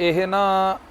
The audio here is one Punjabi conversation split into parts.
ਇਹ ਨਾ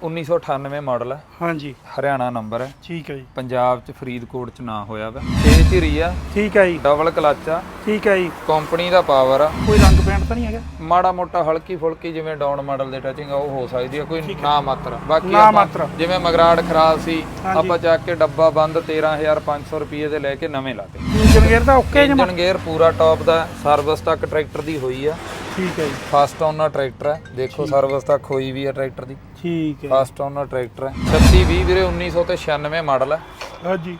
1998 ਮਾਡਲ ਹੈ। ਹਾਂਜੀ। ਹਰਿਆਣਾ ਨੰਬਰ ਹੈ। ਠੀਕ ਹੈ ਜੀ। ਪੰਜਾਬ ਚ ਫਰੀਦਕੋਟ ਚ ਨਾ ਹੋਇਆ ਵਾ। ਛੇ ਝਿਰੀ ਆ। ਠੀਕ ਹੈ ਜੀ। ਡਬਲ ਕਲਚ ਆ। ਠੀਕ ਹੈ ਜੀ। ਕੰਪਨੀ ਦਾ ਪਾਵਰ ਆ। ਕੋਈ ਰੰਗ ਪੇਂਟ ਤਾਂ ਨਹੀਂ ਹੈਗਾ? ਮਾੜਾ ਮੋਟਾ ਹਲਕੀ ਫੁਲਕੀ ਜਿਵੇਂ ਡਾਊਨ ਮਾਡਲ ਦੇ ਟੱਚਿੰਗ ਆ ਉਹ ਹੋ ਸਕਦੀ ਆ ਕੋਈ ਨਾ ਮਾਤਰ। ਬਾਕੀ ਨਾ ਮਾਤਰ। ਜਿਵੇਂ ਮਗਰਾੜ ਖਰਾਬ ਸੀ। ਆਪਾਂ ਚੱਕ ਕੇ ਡੱਬਾ ਬੰਦ 13500 ਰੁਪਏ ਦੇ ਲੈ ਕੇ ਨਵੇਂ ਲਾਤੇ। ਇੰਜਨ ਗੇਅਰ ਦਾ ਓਕੇ ਜਮਾ ਇੰਜਨ ਗੇਅਰ ਪੂਰਾ ਟੌਪ ਦਾ ਸਰਵਿਸ ਤੱਕ ਟਰੈਕਟਰ ਦੀ ਹੋਈ ਆ। ਠੀਕ ਹੈ ਜੀ। ਫਸਟ ਓਨਰ ਟਰੈਕਟਰ ਹੈ। ਦੇਖੋ ਸਰਵਿਸ ਤੱਕ ਹੋਈ ਵੀ ਆ ਟਰੈਕਟਰ ਦੀ। ਠੀਕ ਹੈ। ਫਸਟ ਓਨਰ ਟਰੈਕਟਰ ਹੈ। 3620 ਵੀਰੇ 1996 ਮਾਡਲ ਹੈ। ਹਾਂਜੀ।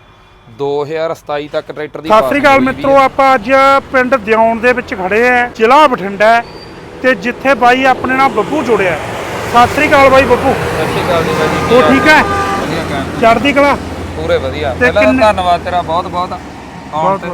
2027 ਤੱਕ ਟਰੈਕਟਰ ਦੀ ਸਤਿ ਸ੍ਰੀ ਅਕਾਲ ਮਿੱਤਰੋ ਆਪਾਂ ਅੱਜ ਪਿੰਡ ਦਿਉਣ ਦੇ ਵਿੱਚ ਖੜੇ ਆ ਜ਼ਿਲ੍ਹਾ ਬਠਿੰਡਾ ਹੈ ਤੇ ਜਿੱਥੇ ਬਾਈ ਆਪਣੇ ਨਾਲ ਬੱਬੂ ਜੁੜਿਆ ਹੈ। ਸਤਿ ਸ੍ਰੀ ਅਕਾਲ ਬਾਈ ਬੱਬੂ। ਸਤਿ ਸ਼੍ਰੀ ਅਕਾਲ ਜੀ ਬਾਈ ਉਹ ਠੀਕ ਹੈ? ਚੜ੍ਹਦੀ ਕਲਾ? ਪੂਰੇ ਵਧੀਆ। ਤੇ ਪਹਿਲਾਂ ਤਾਂ ਧੰਨਵਾਦ ਤੇਰਾ ਬਹੁਤ ਬਹੁਤ ਆਉਣ ਤੇ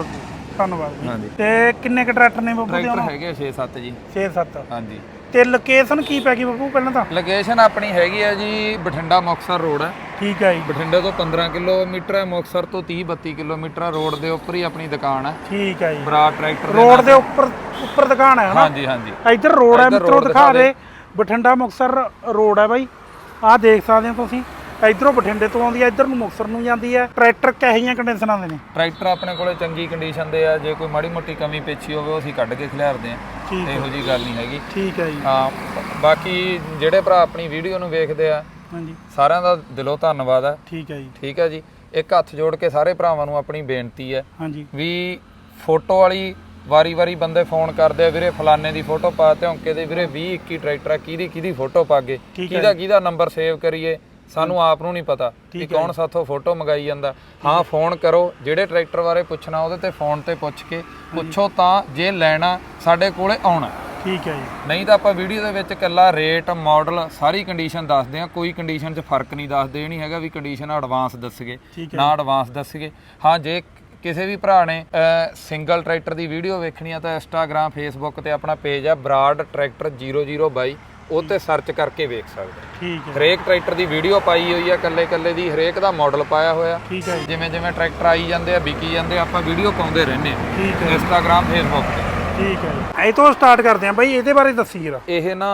ਧੰਨਵਾਦ ਬਾਈ। ਹਾਂਜੀ। ਤੇ ਕਿੰਨੇ ਕ ਟਰੈਕਟਰ ਨੇ ਬੱਬੂ ਦੇ ਟਰੈਕਟਰ ਹੈਗੇ 6-7 ਜੀ। 6-7 ਹਾਂਜੀ। ਤੇ ਲੋਕੇਸ਼ਨ ਕੀ ਪੈ ਗਈ ਬੱਬੂ ਪਹਿਲਾਂ ਤਾਂ? ਲੋਕੇਸ਼ਨ ਆਪਣੀ ਹੈਗੀ ਹੈ ਜੀ ਬਠਿੰਡਾ ਮੁਕਤਸਰ ਰੋਡ। ਹੈ ਠੀਕ ਹੈ ਜੀ। ਬਠਿੰਡੇ ਤੋਂ 15 ਕਿਲੋਮੀਟਰ ਹੈ ਤੋਂ 30-32 ਕਿਲੋਮੀਟਰ ਹੈ ਰੋਡ ਦੇ ਉੱਪਰ ਹੀ ਆਪਣੀ ਦੁਕਾਨ ਹੈ। ਠੀਕ ਹੈ ਜੀ। ਬਰਾ ਟਰੈਕਟਰ ਦੇ ਰੋਡ ਦੇ ਉੱਪਰ ਉੱਪਰ ਦੁਕਾਨ ਹੈ ਹਨਾ? ਹਾਂਜੀ ਹਾਂਜੀ। ਇੱਧਰ ਰੋਡ ਹੈ ਇੱਧਰ ਮਿੱਤਰੋ road ਦਿਖਾ ਦਿਖਾ ਦੇ। ਬਠਿੰਡਾ ਮੁਕਤਸਰ ਰੋਡ ਹੈ ਬਾਈ। ਆਹ ਦੇਖ ਸਕਦੇ ਹੋ ਤੁਸੀਂ। ਇੱਧਰੋਂ ਬਠਿੰਡੇ ਤੋਂ ਆਉਂਦੀ ਹੈ ਇੱਧਰ ਨੂੰ ਮੁਕਤਸਰ ਨੂੰ ਜਾਂਦੀ ਹੈ। ਟਰੈਕਟਰ ਕਹੀਆਂ ਕੰਡੀਸ਼ਨਾਂ ਦੇ ਨੇ? ਟਰੈਕਟਰ ਆਪਣੇ ਕੋਲੇ ਚੰਗੀ ਕੰਡੀਸ਼ਨ ਦੇ ਆ ਜੇ ਕੋਈ ਮਾੜੀ ਮੋਟੀ ਕਮੀ ਪੇਚੀ ਹੋਵੇ ਉਹ ਅਸੀਂ ਕੱਢ ਕੇ ਖਿਲਾਰਦੇ ਆ ਠੀਕ ਹੈ। ਇਹੋ ਜੀ ਗੱਲ ਨਹੀਂ ਹੈਗੀ। ਠੀਕ ਹੈ ਜੀ। ਹਾਂ ਬਾਕੀ ਜਿਹੜੇ ਭਰਾ ਆਪਣੀ ਵੀਡੀਓ ਨੂੰ ਵੇਖਦੇ ਆ ਹਾਂਜੀ। ਸਾਰਿਆਂ ਦਾ ਦਿਲੋਂ ਧੰਨਵਾਦ ਹੈ ਠੀਕ ਹੈ ਜੀ। ਠੀਕ ਹੈ ਜੀ। ਇੱਕ ਹੱਥ ਜੋੜ ਕੇ ਸਾਰੇ ਭਰਾਵਾਂ ਨੂੰ ਆਪਣੀ ਬੇਨਤੀ ਹੈ ਹਾਂਜੀ। ਵੀ ਫੋਟੋ ਵਾਲੀ ਵਾਰੀ-ਵਾਰੀ ਬੰਦੇ ਫੋਨ ਕਰਦੇ ਆ ਵੀਰੇ ਫਲਾਣੇ ਦੀ ਫੋਟੋ ਪਾ ਧੌਂਕੇ ਦੇ ਵੀਰੇ 20 21 ਟਰੈਕਟਰ ਆ ਕਿਹਦੀ ਕਿਹਦੀ ਫੋਟੋ ਪਾਗੇ ਠੀਕ ਹੈ ਕਿਹਦਾ ਕਿਹਦਾ ਨੰਬਰ ਸੇਵ ਕਰੀਏ? ਸਾਨੂੰ ਆਪ ਨੂੰ ਨਹੀਂ ਪਤਾ ਕਿ ਕੌਣ ਸਾਥੋਂ ਫੋਟੋ ਮੰਗਾਈ ਜਾਂਦਾ। ਹਾਂ ਫੋਨ ਕਰੋ ਜਿਹੜੇ ਟਰੈਕਟਰ ਬਾਰੇ ਪੁੱਛਣਾ ਉਹਦੇ ਤੇ ਫੋਨ ਤੇ ਪੁੱਛ ਕੇ ਪੁੱਛੋ ਤਾਂ ਜੇ ਲੈਣਾ ਸਾਡੇ ਕੋਲੇ ਆਉਣਾ। ਠੀਕ ਹੈ ਜੀ। ਨਹੀਂ ਤਾਂ ਆਪਾਂ ਵੀਡੀਓ ਦੇ ਵਿੱਚ ਇਕੱਲਾ ਰੇਟ ਮਾਡਲ ਸਾਰੀ ਕੰਡੀਸ਼ਨ ਦੱਸਦੇ ਆ ਕੋਈ ਕੰਡੀਸ਼ਨ 'ਚ ਫ਼ਰਕ ਨਹੀਂ ਦੱਸਦੇ ਇਹ ਨਹੀਂ ਹੈਗਾ ਵੀ ਕੰਡੀਸ਼ਨ ਐਡਵਾਂਸ ਦੱਸਗੇ ਠੀਕ ਹੈ ਨਾ ਐਡਵਾਂਸ ਦੱਸਗੇ ਹਾਂ ਜੇ ਕਿਸੇ ਵੀ ਭਰਾ ਨੇ ਸਿੰਗਲ ਟਰੈਕਟਰ ਦੀ ਵੀਡੀਓ ਵੇਖਣੀ ਆ ਤਾਂ ਇੰਸਟਾਗ੍ਰam ਫੇਸਬੁੱਕ ਤੇ ਆਪਣਾ ਪੇਜ ਆ ਬਰਾਡ ਟਰੈਕਟਰ 002 ਉਹ ਤੇ ਸਰਚ ਕਰਕੇ ਵੇਖ ਸਕਦੇ ਠੀਕ ਹੈ। ਹਰੇਕ ਟਰੈਕਟਰ ਦੀ ਵੀਡੀਓ ਪਾਈ ਹੋਈ ਆ ਕੱਲੇ ਕੱਲੇ ਦੀ ਹਰੇਕ ਦਾ ਮਾਡਲ ਪਾਇਆ ਹੋਇਆ। ਠੀਕ ਹੈ ਜੀ। ਜਿਵੇਂ ਜਿਵੇਂ ਟਰੈਕਟਰ ਆਈ ਜਾਂਦੇ ਆ ਵਿਕੀ ਜਾਂਦੇ ਆ ਆਪਾਂ ਵੀਡੀਓ ਪਾਉਂਦੇ ਰਹਿੰਦੇ ਆ। ਠੀਕ ਹੈ ਇੰਸਟਾਗ੍ਰam ਫੇਸਬੁੱਕ ਤੇ। ਠੀਕ ਹੈ ਜੀ ਇਹ ਤੋਂ ਸਟਾਰਟ ਕਰਦੇ ਹਾਂ ਬਾਈ ਇਹਦੇ ਬਾਰੇ ਦੱਸੀ ਜਰਾ ਇਹ ਨਾ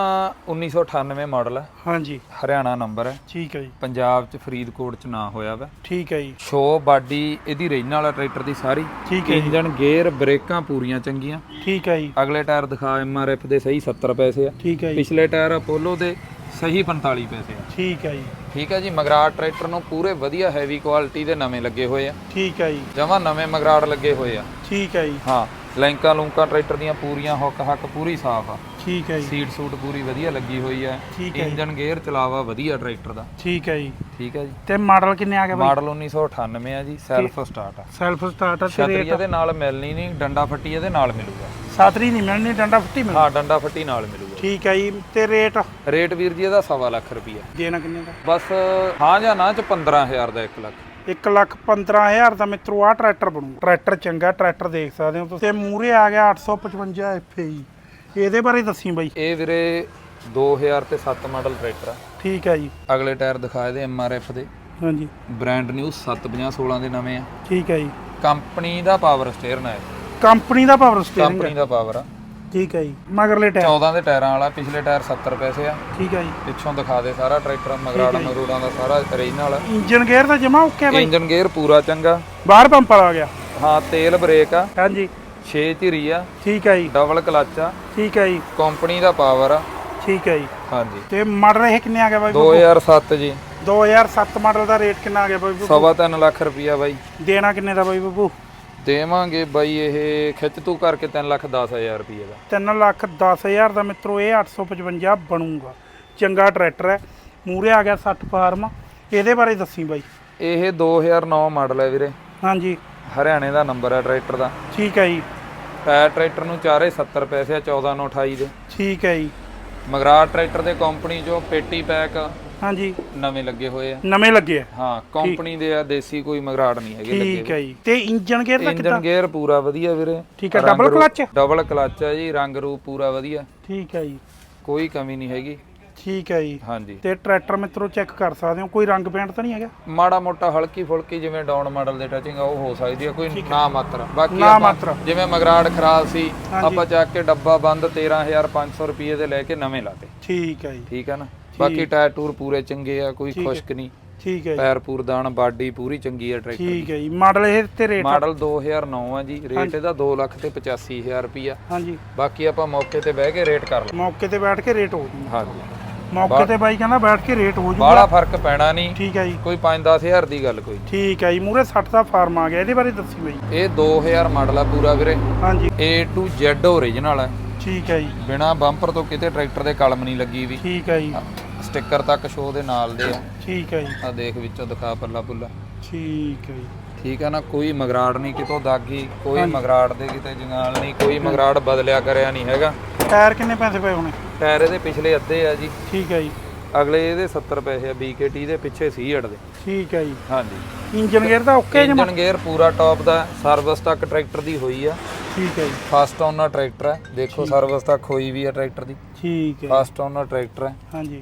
1998 ਮਾਡਲ ਹੈ ਹਾਂਜੀ ਹਰਿਆਣਾ ਨੰਬਰ ਹੈ ਠੀਕ ਹੈ ਜੀ ਪੰਜਾਬ ਚ ਫਰੀਦਕੋਟ ਚ ਨਾ ਹੋਇਆ ਵਾ ਠੀਕ ਹੈ ਜੀ ਸ਼ੋ ਬਾਡੀ ਇਹਦੀ ਰੀਜਨਲ ਵਾਲਾ ਟਰੈਕਟਰ ਦੀ ਸਾਰੀ ਠੀਕ ਹੈ ਇੰਜਨ ਗੇਅਰ ਬ੍ਰੇਕਾਂ ਪੂਰੀਆਂ ਚੰਗੀਆਂ ਠੀਕ ਹੈ ਜੀ ਅਗਲੇ ਟਾਇਰ ਦਿਖਾ ਐਮਆਰਐਫ ਦੇ ਸਹੀ 70 ਪੈਸੇ ਆ ਠੀਕ ਹੈ ਜੀ ਪਿਛਲੇ ਟਾਇਰ ਅਪੋਲੋ ਦੇ ਸਹੀ 45 ਪੈਸੇ ਆ ਠੀਕ ਹੈ ਜੀ ਠੀਕ ਹੈ ਜੀ ਮਗਰਾੜ ਟਰੈਕਟਰ ਨੂੰ ਪੂਰੇ ਵਧੀਆ ਹੈਵੀ ਕੁਆਲਿਟੀ ਦੇ ਨਵੇਂ ਲੱਗੇ ਹੋਏ ਆ ਠੀਕ ਹੈ ਜੀ ਜਮਾ ਨਵੇਂ ਮਗਰਾੜ ਲੱਗੇ ਹੋਏ ਆ ਠੀਕ ਹੈ ਜੀ ਹਾਂ ਲੈਂਕਾਂ ਲੂੰਕਾਂ ਟਰੈਕਟਰ ਦੀਆਂ ਪੂਰੀਆਂ ਹੁੱਕ ਹੱਕ ਪੂਰੀ ਸਾਫ਼ ਆ। ਠੀਕ ਹੈ ਜੀ। ਸੀਟ ਸੂਟ ਪੂਰੀ ਵਧੀਆ ਲੱਗੀ ਹੋਈ ਹੈ ਠੀਕ ਹੈ ਜੀ। ਇੰਜਨ ਗੇਅਰ ਚਲਾਵਾ ਵਧੀਆ ਟਰੈਕਟਰ ਦਾ। ਠੀਕ ਹੈ ਜੀ। ਠੀਕ ਹੈ ਜੀ। ਤੇ ਮਾਡਲ ਕਿੰਨੇ ਆ ਬਾਈ? ਮਾਡਲ 1998 ਆ ਜੀ ਸੈਲਫ ਸਟਾਰਟ ਆ। ਸੈਲਫ ਸਟਾਰਟਰ ਤੇ ਛਤਰੀ ਰੇਟ? ਇਹਦੇ ਨਾਲ ਮਿਲਣੀ ਨਹੀਂ ਡੰਡਾ ਫੱਟੀ ਇਹਦੇ ਨਾਲ ਮਿਲੂਗਾ। ਸਾਤਰੀ ਨਹੀਂ ਮਿਲਣੀ ਡੰਡਾ ਫੱਟੀ ਮਿਲ? ਹਾਂ ਡੰਡਾ ਫੱਟੀ ਨਾਲ ਮਿਲੂਗਾ। ਠੀਕ ਹੈ ਜੀ ਤੇ ਰੇਟ? ਰੇਟ ਵੀਰ ਜੀ ਇਹਦਾ ਸਵਾ ਲੱਖ ਰੁਪਈਆ। ਦੇਣਾ ਕਿੰਨੇ ਦਾ? ਬਸ ਹਾਂ ਜਾਂ ਨਾ ਚ 15000 ਦਾ 1 ਲੱਖ। 1 ਲੱਖ 15000 ਦਾ ਮਿੱਤਰੋ ਆ ਟਰੈਕਟਰ ਬਣੂ ਟਰੈਕਟਰ ਚੰਗਾ ਟਰੈਕਟਰ ਦੇਖ ਸਕਦੇ ਹੋ ਤੁਸੀਂ। ਤੇ ਮੂਰੇ ਆ ਗਿਆ 855 FAE ਇਹਦੇ ਬਾਰੇ ਦੱਸੀ ਬਾਈ। ਇਹ ਵੀਰੇ 2000 ਤੇ 7 ਮਾਡਲ ਟਰੈਕਟਰ ਆ। ਠੀਕ ਹੈ ਜੀ। ਅਗਲੇ ਟਾਇਰ ਦਿਖਾਏ ਦੇ ਐਮਆਰਐਫ ਦੇ। ਹਾਂਜੀ। ਬ੍ਰਾਂਡ ਨਿਊ 750 16 ਦੇ ਨਵੇਂ ਆ। ਠੀਕ ਹੈ ਜੀ। ਕੰਪਨੀ ਦਾ ਪਾਵਰ ਸਟੀਅਰਨ ਹੈ ਕੰਪਨੀ ਦਾ ਪਾਵਰ ਸਟੀਅਰਿੰਗ ਕੰਪਨੀ ਦਾ ਪਾਵਰ ਆ। ਠੀਕ ਹੈ ਜੀ। ਮਗਰਲੇ ਟਾਇਰ? 14 ਦੇ ਟਾਇਰਾਂ ਵਾਲਾ ਪਿਛਲੇ ਟਾਇਰ 70 ਪੈਸੇ ਆ। ਠੀਕ ਹੈ ਜੀ। ਪਿੱਛੋਂ ਦਿਖਾ ਦੇ ਸਾਰਾ ਟਰੈਕਟਰ ਮਗਰਾੜਾ ਮਗਰੂੜਾਂ ਦਾ ਸਾਰਾ ਓਰੀਜਨਲ ਇੰਜਨ ਗੇਅਰ ਦਾ ਜਮਾ ਓਕੇ ਬਾਈ? ਇੰਜਨ ਗੇਅਰ ਪੂਰਾ ਚੰਗਾ। ਬਾਹਰ ਪੰਪ ਵਾਲਾ ਆ ਗਿਆ? ਹਾਂ ਤੇਲ ਬ੍ਰੇਕ ਆ। ਹਾਂਜੀ। 6 ਧੀਰੀ ਆ। ਠੀਕ ਹੈ ਜੀ। ਡਬਲ ਕਲਚ ਆ। ਠੀਕ ਹੈ ਜੀ। ਕੰਪਨੀ ਦਾ ਪਾਵਰ ਆ। ਠੀਕ ਹੈ ਜੀ। ਹਾਂਜੀ। ਤੇ ਮਾਡਲ ਇਹ ਕਿੰਨੇ ਆ ਗਿਆ ਬਾਈ 2007 ਜੀ। 2007 ਮਾਡਲ ਦਾ ਰੇਟ ਕਿੰਨਾ ਆ ਗਿਆ ਬਾਈ? ਸਵਾ ਤਿੰਨ ਲੱਖ ਰੁਪਈਆ ਬਾਈ। ਦੇਣਾ ਕਿੰਨੇ ਦਾ ਬਾਈ ਬੱਬੂ? ਦੇਵਾਂਗੇ ਬਾਈ ਇਹ ਖਿੱਚ ਤੂੰ ਕਰਕੇ 3 ਲੱਖ 10000 ਰੁਪਈਏ ਦਾ। 3 ਲੱਖ 10000 ਦਾ ਮਿੱਤਰੋ ਇਹ 855 ਬਣੂਗਾ। ਚੰਗਾ ਟਰੈਕਟਰ ਹੈ। ਮੂਰੇ ਆ ਗਿਆ 60 ਫਾਰਮ। ਇਹਦੇ ਬਾਰੇ ਦੱਸੀ ਬਾਈ। ਇਹ 2009 ਮਾਡਲ ਹੈ ਵੀਰੇ। ਹਾਂਜੀ। ਹਰਿਆਣੇ ਦਾ ਨੰਬਰ ਹੈ ਟਰੈਕਟਰ ਦਾ। ਠੀਕ ਹੈ ਜੀ। ਟਾਇਰ ਟਰੈਕਟਰ ਨੂੰ ਚਾਰੇ 70 ਪੈਸੇ ਆ 14 ਨੂੰ 28 ਦੇ। ਠੀਕ ਹੈ ਜੀ। ਮਗਰਾੜ ਟਰੈਕਟਰ ਦੇ ਕੰਪਨੀ ਚੋਂ ਪੇਟੀ ਪੈਕ। ਹਾਂਜੀ। ਨਵੇਂ ਲੱਗੇ ਹੋਏ ਆ। ਨਵੇਂ ਲੱਗੇ ਆ। ਹਾਂ ਕੰਪਨੀ ਦੇ ਆ ਦੇਸੀ ਕੋਈ ਮਗਰਾੜ ਨਹੀਂ ਹੈਗੇ ਲੱਗੇ ਠੀਕ ਹੈ ਜੀ। ਤੇ ਇੰਜਨ ਗੇਅਰ ਦਾ ਕਿੱਦਾਂ? ਇੰਜਨ ਗੇਅਰ ਪੂਰਾ ਵਧੀਆ ਵੀਰੇ। ਠੀਕ ਹੈ ਡਬਲ ਕਲਚ ਡਬਲ ਕਲਚ ਹੈ ਜੀ ਰੰਗ ਰੂਪ ਪੂਰਾ ਵਧੀਆ। ਠੀਕ ਹੈ ਜੀ। ਕੋਈ ਕਮੀ ਨਹੀਂ ਹੈਗੀ। ਠੀਕ ਹੈ ਜੀ। ਹਾਂਜੀ। ਤੇ ਟਰੈਕਟਰ ਮਿੱਤਰੋ ਚੈੱਕ ਕਰ ਸਕਦੇ ਹੋ ਕੋਈ ਰੰਗ ਪੇਂਟ ਤਾਂ ਨਹੀਂ ਹੈਗਾ? ਮਾੜਾ ਮੋਟਾ ਹਲਕੀ ਫੁਲਕੀ ਜਿਵੇਂ ਡਾਊਨ ਮਾਡਲ ਦੇ ਟੱਚਿੰਗ ਆ ਉਹ ਹੋ ਸਕਦੀ ਹੈ ਕੋਈ ਨਾ ਮਾਤਰ। ਬਾਕੀ ਨਾ ਮਾਤਰ। ਜਿਵੇਂ ਮਗਰਾੜ ਖਰਾਬ ਸੀ। ਆਪਾਂ ਚੱਕ ਕੇ ਡੱਬਾ ਬੰਦ 13500 ਰੁਪਏ ਦੇ ਲੈ ਕੇ ਨਵੇਂ ਲਾਤੇ। ਠੀਕ ਹੈ ਜੀ। ਠੀਕ ਹੈ ਨਾ? ਬਾਕੀ ਟਾਇਰ ਟੂਰ ਪੂਰੇ ਚੰਗੇ ਆ ਕੋਈ ਖੁਸ਼ਕ ਨਹੀਂ। ਠੀਕ ਹੈ ਜੀ। ਪੈਰ ਪੂਰਦਾਨ ਬਾਡੀ ਪੂਰੀ ਚੰਗੀ ਆ ਟਰੈਕਟਰ ਠੀਕ ਹੈ ਜੀ। ਮਾਡਲ ਇਹ ਤੇ ਰੇਟ ਮਾਡਲ 2009 ਆ ਜੀ। ਰੇਟ ਇਹਦਾ 2 ਲੱਖ ਤੇ 85000 ਰੁਪਿਆ ਹਾਂਜੀ। ਬਾਕੀ ਆਪਾਂ ਮੌਕੇ ਤੇ ਬਹਿ ਕੇ ਰੇਟ ਕਰ ਲਾਂਗੇ ਮੌਕੇ ਤੇ ਬੈਠ ਕੇ ਰੇਟ ਹੋ ਜੂਗਾ ਹਾਂਜੀ। ਮੌਕੇ ਤੇ ਬਾਈ ਕਹਿੰਦਾ ਬੈਠ ਕੇ ਰੇਟ ਹੋ ਜੂਗਾ ਬਾਹਲਾ ਫ਼ਰਕ ਪੈਣਾ ਨਹੀਂ। ਠੀਕ ਹੈ ਜੀ। ਕੋਈ 5-10000 ਦੀ ਗੱਲ ਕੋਈ। ਠੀਕ ਹੈ ਜੀ। ਮੂਰੇ 60 ਦਾ ਫਾਰਮ ਆ ਗਿਆ। ਇਹਦੇ ਬਾਰੇ ਦੱਸੀ ਬਾਈ। ਇਹ 2000 ਮਾਡਲ ਆ ਪੂਰਾ ਵੀਰੇ। ਹਾਂਜੀ। A to Z ਓਰੀਜਨਲ ਹੈ ਠੀਕ ਹੈ ਜੀ। ਬਿਨਾ ਬੰਪਰ ਤੋਂ ਕਿਤੇ ਟਰੈਕਟਰ ਦੇ ਕਲਮ ਨਹੀਂ ਲੱਗੀ ਵੀ। ਠੀਕ ਹੈ ਜੀ। ਸਟicker ਤੱਕ ਸ਼ੋ ਦੇ ਨਾਲ ਦੇ ਆ। ਠੀਕ ਹੈ ਜੀ। ਆ ਦੇਖ ਵਿੱਚੋਂ ਦਿਖਾ ਪੱਲਾ ਪੁੱਲਾ। ਠੀਕ ਹੈ ਜੀ। ਠੀਕ ਆ ਨਾ ਕੋਈ ਮਗਰਾੜ ਨਹੀਂ ਕਿਤੋਂ ਦਾਗੀ ਕੋਈ ਮਗਰਾੜ ਦੇ ਕਿਤੇ ਜੰਗਾਲ ਨਹੀਂ ਕੋਈ ਮਗਰਾੜ ਬਦਲਿਆ ਕਰਿਆ ਨਹੀਂ ਹੈਗਾ। ਟਾਇਰ ਕਿੰਨੇ ਪੈਸੇ ਪਏ ਹੋਣੇ? ਟਾਇਰ ਇਹਦੇ ਪਿਛਲੇ ਅੱਧੇ ਆ ਜੀ। ਠੀਕ ਹੈ ਜੀ। ਅਗਲੇ ਇਹਦੇ 70 ਪੈਸੇ ਆ BKT ਦੇ ਪਿੱਛੇ ਸੀ ਦੇ। ਠੀਕ ਹੈ ਜੀ। ਹਾਂਜੀ। ਇੰਜਨ ਗੇਅਰ ਦਾ ਓਕੇ ਜਮਾ? ਇੰਜਨ ਗੇਅਰ ਪੂਰਾ ਟੌਪ ਦਾ ਸਰਵਿਸ ਤੱਕ ਟਰੈਕਟਰ ਦੀ ਹੋਈ ਆ। ਠੀਕ ਹੈ ਜੀ। ਫਸਟ ਓਨਰ ਟਰੈਕਟਰ ਹੈ। ਦੇਖੋ ਸਰਵਿਸ ਤੱਕ ਹੋਈ ਵੀ ਆ ਟਰੈਕਟਰ ਦੀ। ਠੀਕ ਹੈ ਫਸਟ ਓਨਰ ਟਰੈਕਟਰ ਹੈ। ਹਾਂਜੀ।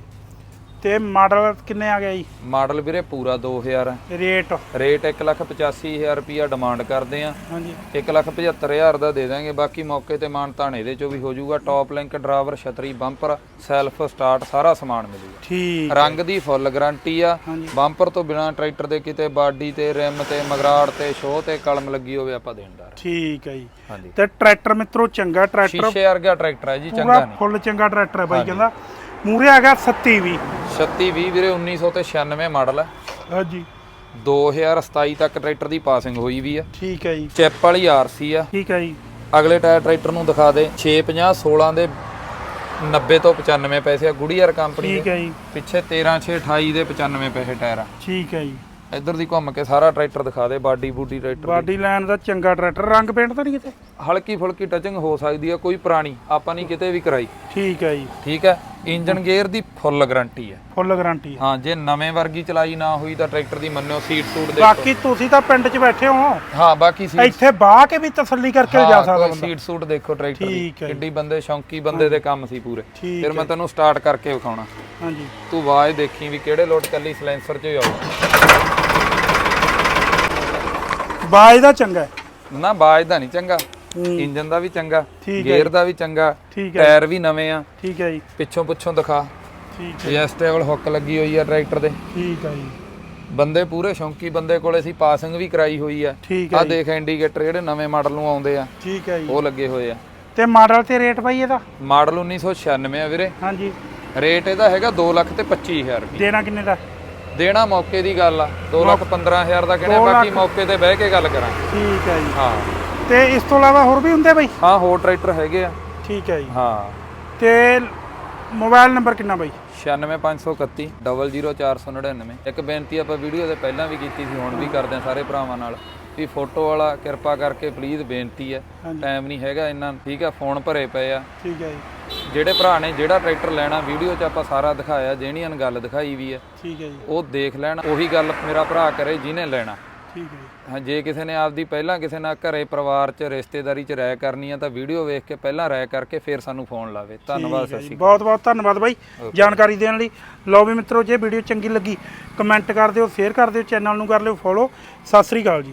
ਤੇ ਮਾਡਲ ਕਿੰਨੇ ਆ ਗਿਆ ਜੀ? ਮਾਡਲ ਵੀਰੇ ਪੂਰਾ 2000 ਹੈ ਰੇਟ? ਰੇਟ 185000 ਰੁਪਿਆ ਡਿਮਾਂਡ ਕਰਦੇ ਆ। ਹਾਂਜੀ। 175000 ਦਾ ਦੇ ਦਾਂਗੇ ਬਾਕੀ ਮੌਕੇ ਤੇ ਮਾਨ ਤਾਣ ਇਹਦੇ ਚੋਂ ਵੀ ਹੋ ਜਾਊਗਾ। ਟੌਪ ਲਿੰਕ ਡਰਾਈਵਰ ਛਤਰੀ ਬੰਪਰ ਸੈਲਫ ਸਟਾਰਟ ਸਾਰਾ ਸਮਾਨ ਮਿਲੂਗਾ। ਠੀਕ। ਰੰਗ ਦੀ ਫੁੱਲ ਗਾਰੰਟੀ ਆ। ਬੰਪਰ ਤੋਂ ਬਿਨਾ ਟਰੈਕਟਰ ਦੇ ਕਿਤੇ ਬਾਡੀ ਤੇ ਰਿਮ ਤੇ ਮਗਰਾੜ ਤੇ ਸ਼ੋਅ ਤੇ ਕਲਮ ਲੱਗੀ ਹੋਵੇ ਆਪਾਂ ਦੇਣਦਾਰ ਠੀਕ ਹੈ ਜੀ। ਤੇ ਟਰੈਕਟਰ ਮਿੱਤਰੋ ਚੰਗਾ ਟਰੈਕਟਰ ਸ਼ੀਸ਼ੇ ਵਰਗਾ ਟਰੈਕਟਰ ਹੈ ਜੀ ਚੰਗਾ ਪੂਰਾ ਨਹੀਂ। ਫੁੱਲ ਚੰਗਾ ਟਰੈਕਟਰ ਹੈ ਬਾਈ ਕਹਿੰਦਾ। ਮੂਰੇ ਆ ਗਿਆ 37 ਵੀ 36 20 ਵੀਰੇ 1996 ਮਾਡਲ ਹੈ ਹਾਂਜੀ। 2027 ਤੱਕ ਟਰੈਕਟਰ ਦੀ ਪਾਸਿੰਗ ਹੋਈ ਵੀ ਆ। ਠੀਕ ਹੈ ਜੀ। ਚੈਪ ਵਾਲੀ ਆਰਸੀ ਆ। ਠੀਕ ਹੈ ਜੀ। ਅਗਲੇ ਟਾਇਰ ਟਰੈਕਟਰ ਨੂੰ ਦਿਖਾ ਦੇ। 650 16 ਦੇ 90 ਤੋਂ 95 ਪੈਸੇ ਆ। ਗੁੜੀਅਰ ਕੰਪਨੀ ਠੀਕ ਹੈ ਜੀ। ਪਿੱਛੇ 13 6 28 ਦੇ 95 ਪੈਸੇ ਟਾਇਰ ਆ। ਠੀਕ ਹੈ ਜੀ। ਇੱਧਰ ਦੀ ਘੁੰਮ ਕੇ ਸਾਰਾ ਟਰੈਕਟਰ ਦਿਖਾ ਦੇ ਬਾਡੀ ਬੂਡੀ ਟਰੈਕਟਰ ਦੀ। ਬਾਡੀ ਲਾਈਨ ਦਾ ਚੰਗਾ ਟਰੈਕਟਰ ਰੰਗ ਪੇਂਟ ਤਾਂ ਨਹੀਂ ਕਿਤੇ? ਹਲਕੀ ਫੁਲਕੀ ਟਚਿੰਗ ਹੋ ਸਕਦੀ ਆ ਕੋਈ ਪੁਰਾਣੀ ਆਪਾਂ ਨਹੀਂ ਕਿਤੇ ਵੀ ਕਰਾਈ। ਠੀਕ ਹੈ ਜੀ। ਠੀਕ ਹੈ ਇੰਜਨ ਗੇਅਰ ਦੀ ਫੁੱਲ ਗਾਰੰਟੀ ਹੈ ਫੁੱਲ ਗਾਰੰਟੀ ਹੈ ਹਾਂ ਜੇ ਨਵੇਂ ਵਰਗੀ ਚਲਾਈ ਨਾ ਹੋਈ ਤਾਂ ਟਰੈਕਟਰ ਦੀ ਮੰਨਿਓ ਸੀਟ ਸੂਟ ਦੇਖੋ। ਬਾਕੀ ਤੁਸੀਂ ਤਾਂ ਪਿੰਡ 'ਚ ਬੈਠੇ ਹੋ। ਹਾਂ ਬਾਕੀ ਸੀਟ ਇੱਥੇ ਬਾਹ ਕੇ ਵੀ ਤਸੱਲੀ ਕਰਕੇ ਜਾ ਸਕਦਾ ਬੰਦਾ। ਸੀਟ ਸੂਟ ਦੇਖੋ ਟਰੈਕਟਰ ਦੀ। ਠੀਕ ਹੈ ਜੀ। ਕਿੱਡੀ ਬੰਦੇ ਸ਼ੌਂਕੀ ਬੰਦੇ ਦੇ ਕੰਮ ਸੀ ਪੂਰੇ। ਠੀਕ ਫਿਰ ਮੈਂ ਤੈਨੂੰ ਸਟਾਰਟ ਕਰਕੇ ਵਿਖਾਉਣਾ। ਹਾਂਜੀ। ਤੂੰ ਆਵਾਜ਼ ਦੇਖੀ ਵੀ ਕਿਹੜੇ ਲੋਟ ਕੱਲੀ ਸਲੈਂਸਰ 'ਚ ਹੀ ਆਉ ਬਾਜ ਦਾ ਚੰਗਾ ਹੈ। ਨਾ ਬਾਜ ਦਾ ਨਹੀਂ ਚੰਗਾ। ਇੰਜਨ ਦਾ ਵੀ ਚੰਗਾ ਗੇਅਰ ਦਾ ਵੀ ਚੰਗਾ ਟਾਇਰ ਵੀ ਨਵੇਂ ਆ। ਠੀਕ ਹੈ ਜੀ। ਪਿੱਛੋਂ ਪਿੱਛੋਂ ਦਿਖਾ। ਠੀਕ ਹੈ ਐਡਜਸਟੇਬਲ ਹੁੱਕ ਲੱਗੀ ਹੋਈ ਆ ਟਰੈਕਟਰ ਦੇ। ਠੀਕ ਹੈ ਜੀ। ਬੰਦੇ ਪੂਰੇ ਸ਼ੌਂਕੀ ਬੰਦੇ ਕੋਲੇ ਸੀ ਪਾਸਿੰਗ ਵੀ ਕਰਾਈ ਹੋਈ ਆ। ਆ ਦੇਖ ਇੰਡੀਕੇਟਰ ਜਿਹੜੇ ਨਵੇਂ ਮਾਡਲ ਨੂੰ ਆਉਂਦੇ ਆ। ਠੀਕ ਹੈ ਜੀ। ਉਹ ਲੱਗੇ ਹੋਏ ਆ। ਤੇ ਮਾਡਲ ਤੇ ਰੇਟ ਬਾਈ ਇਹਦਾ? ਮਾਡਲ 1996 ਆ ਵੀਰੇ। ਹਾਂਜੀ। ਰੇਟ ਇਹਦਾ ਹੈਗਾ 2 ਲੱਖ ਤੇ 25000 ਰੁਪਏ ਦੇਣਾ ਕਿੰਨੇ ਦਾ? ਦੇਣਾ ਮੌਕੇ ਦੀ ਗੱਲ ਆ। 2 ਲੱਖ 15000 ਦਾ ਕਹਿੰਦੇ। ਬਾਕੀ ਮੌਕੇ ਤੇ ਬਹਿ ਕੇ ਗੱਲ ਕਰਾਂਗੇ ਠੀਕ ਹੈ ਜੀ। ਹਾਂ। ਤੇ ਇਸ ਤੋਂ ਇਲਾਵਾ ਹੋਰ ਵੀ ਹੁੰਦੇ ਬਾਈ? ਹਾਂ ਹੋਰ ਟਰੈਕਟਰ ਹੈਗੇ ਆ। ਠੀਕ ਹੈ ਜੀ। ਹਾਂ। ਤੇ ਮੋਬਾਈਲ ਨੰਬਰ ਕਿੰਨਾ ਬਾਈ? 96531 00499 ਇੱਕ ਬੇਨਤੀ ਆਪਾਂ ਵੀਡੀਓ ਦੇ ਪਹਿਲਾਂ ਵੀ ਕੀਤੀ ਸੀ ਹੁਣ ਵੀ ਕਰਦੇ ਆ ਸਾਰੇ ਭਰਾਵਾਂ ਨਾਲ ਵੀ ਫੋਟੋ ਵਾਲਾ ਕਿਰਪਾ ਕਰਕੇ ਪਲੀਜ਼ ਬੇਨਤੀ ਹੈ। ਟਾਈਮ ਨਹੀਂ ਹੈਗਾ ਇੰਨਾ। ਠੀਕ ਆ ਫੋਨ ਭਰੇ ਪਏ ਆ। ਠੀਕ ਹੈ ਜੀ। ਜਿਹੜੇ ਭਰਾ ਨੇ ਜਿਹੜਾ ਟਰੈਕਟਰ ਲੈਣਾ ਵੀਡੀਓ 'ਚ ਆਪਾਂ ਸਾਰਾ ਦਿਖਾਇਆ ਜਿਹੜੀਆਂ ਗੱਲ ਦਿਖਾਈ ਵੀ ਹੈ। ਠੀਕ ਹੈ ਜੀ। ਉਹ ਦੇਖ ਲੈਣ ਉਹੀ ਗੱਲ ਮੇਰਾ ਭਰਾ ਕਰੇ ਜਿਹਨੇ ਲੈਣਾ। ਠੀਕ ਹੈ ਜੀ। ਹਾਂ ਜੇ ਕਿਸੇ ਨੇ ਆਪਦੀ ਪਹਿਲਾਂ ਕਿਸੇ ਨਾਲ ਘਰੇ ਪਰਿਵਾਰ 'ਚ ਰਿਸ਼ਤੇਦਾਰੀ 'ਚ ਰਾਇ ਕਰਨੀ ਆ ਤਾਂ ਵੀਡੀਓ ਵੇਖ ਕੇ ਪਹਿਲਾਂ ਰਾਇ ਕਰਕੇ ਫਿਰ ਸਾਨੂੰ ਫੋਨ ਲਾਵੇ। ਧੰਨਵਾਦ ਸਤਿ ਸ਼੍ਰੀ ਅਕਾਲ। ਬਹੁਤ ਬਹੁਤ ਧੰਨਵਾਦ ਬਾਈ। ਜਾਣਕਾਰੀ ਦੇਣ ਲਈ। ਲਓ ਵੀ ਮਿੱਤਰੋ ਜੇ ਵੀਡੀਓ ਚੰਗੀ ਲੱਗੀ ਕਮੈਂਟ ਕਰ ਦਿਓ ਸ਼ੇਅਰ ਕਰ ਦਿਓ ਚੈਨਲ ਨੂੰ ਕਰ ਲਿਓ ਫੋਲੋ। ਸਤਿ ਸ੍ਰੀ ਅਕਾਲ ਜੀ।